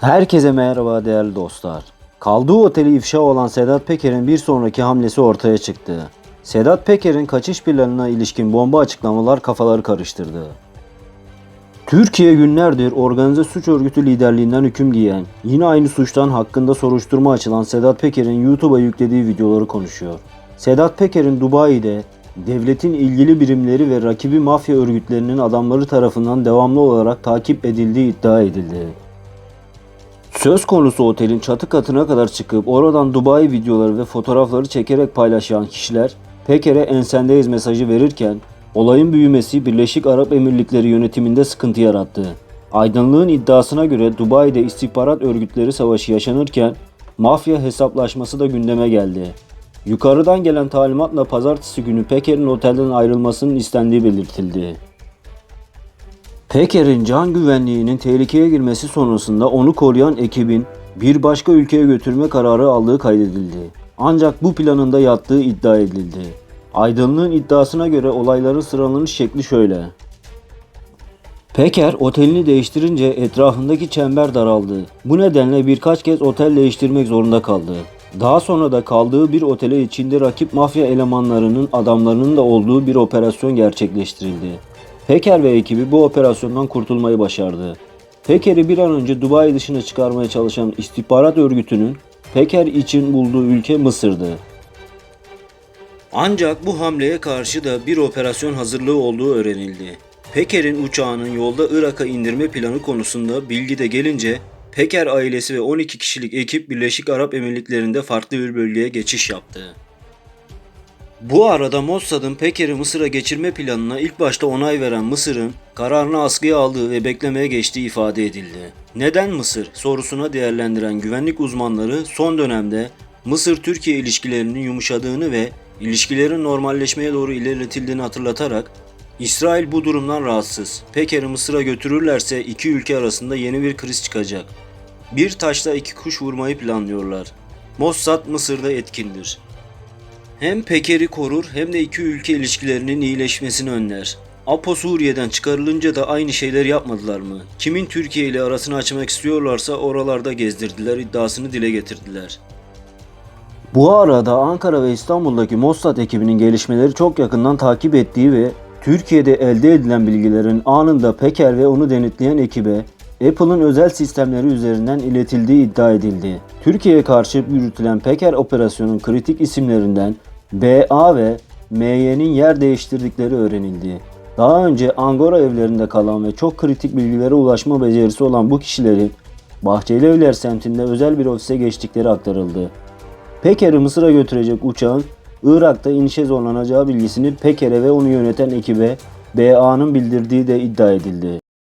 Herkese merhaba değerli dostlar. Kaldığı oteli ifşa olan Sedat Peker'in bir sonraki hamlesi ortaya çıktı. Sedat Peker'in kaçış planına ilişkin bomba açıklamalar kafaları karıştırdı. Türkiye günlerdir organize suç örgütü liderliğinden hüküm giyen, yine aynı suçtan hakkında soruşturma açılan Sedat Peker'in YouTube'a yüklediği videoları konuşuyor. Sedat Peker'in Dubai'de devletin ilgili birimleri ve rakibi mafya örgütlerinin adamları tarafından devamlı olarak takip edildiği iddia edildi. Söz konusu otelin çatı katına kadar çıkıp oradan Dubai videoları ve fotoğrafları çekerek paylaşan kişiler Peker'e ensendeyiz mesajı verirken olayın büyümesi Birleşik Arap Emirlikleri yönetiminde sıkıntı yarattı. Aydınlığın iddiasına göre Dubai'de istihbarat örgütleri savaşı yaşanırken mafya hesaplaşması da gündeme geldi. Yukarıdan gelen talimatla pazartesi günü Peker'in otelden ayrılmasının istendiği belirtildi. Peker'in can güvenliğinin tehlikeye girmesi sonrasında onu koruyan ekibin bir başka ülkeye götürme kararı aldığı kaydedildi. Ancak bu planında yattığı iddia edildi. Aydınlığın iddiasına göre olayların sıralanış şekli şöyle. Peker otelini değiştirince etrafındaki çember daraldı. Bu nedenle birkaç kez otel değiştirmek zorunda kaldı. Daha sonra da kaldığı bir otele içinde rakip mafya elemanlarının adamlarının da olduğu bir operasyon gerçekleştirildi. Peker ve ekibi bu operasyondan kurtulmayı başardı. Peker'i bir an önce Dubai dışına çıkarmaya çalışan istihbarat örgütünün Peker için bulduğu ülke Mısır'dı. Ancak bu hamleye karşı da bir operasyon hazırlığı olduğu öğrenildi. Peker'in uçağının yolda Irak'a indirme planı konusunda bilgi de gelince Peker ailesi ve 12 kişilik ekip Birleşik Arap Emirlikleri'nde farklı bir bölgeye geçiş yaptı. Bu arada Mossad'ın Peker'i Mısır'a geçirme planına ilk başta onay veren Mısır'ın kararını askıya aldığı ve beklemeye geçtiği ifade edildi. Neden Mısır sorusuna değerlendiren güvenlik uzmanları son dönemde Mısır-Türkiye ilişkilerinin yumuşadığını ve ilişkilerin normalleşmeye doğru ilerletildiğini hatırlatarak İsrail bu durumdan rahatsız. Peker'i Mısır'a götürürlerse iki ülke arasında yeni bir kriz çıkacak. Bir taşla iki kuş vurmayı planlıyorlar. Mossad Mısır'da etkindir. Hem Peker'i korur hem de iki ülke ilişkilerinin iyileşmesini önler. Apo Suriye'den çıkarılınca da aynı şeyler yapmadılar mı? Kimin Türkiye ile arasını açmak istiyorlarsa oralarda gezdirdiler iddiasını dile getirdiler. Bu arada Ankara ve İstanbul'daki Mossad ekibinin gelişmeleri çok yakından takip ettiği ve Türkiye'de elde edilen bilgilerin anında Peker ve onu denetleyen ekibe Apple'ın özel sistemleri üzerinden iletildiği iddia edildi. Türkiye'ye karşı yürütülen Peker operasyonun kritik isimlerinden BA ve MY'nin yer değiştirdikleri öğrenildi. Daha önce Angora evlerinde kalan ve çok kritik bilgilere ulaşma becerisi olan bu kişilerin Bahçeli Evler semtinde özel bir ofise geçtikleri aktarıldı. Peker'i Mısır'a götürecek uçağın Irak'ta inişe zorlanacağı bilgisini Peker'e ve onu yöneten ekibe BA'nın bildirdiği de iddia edildi.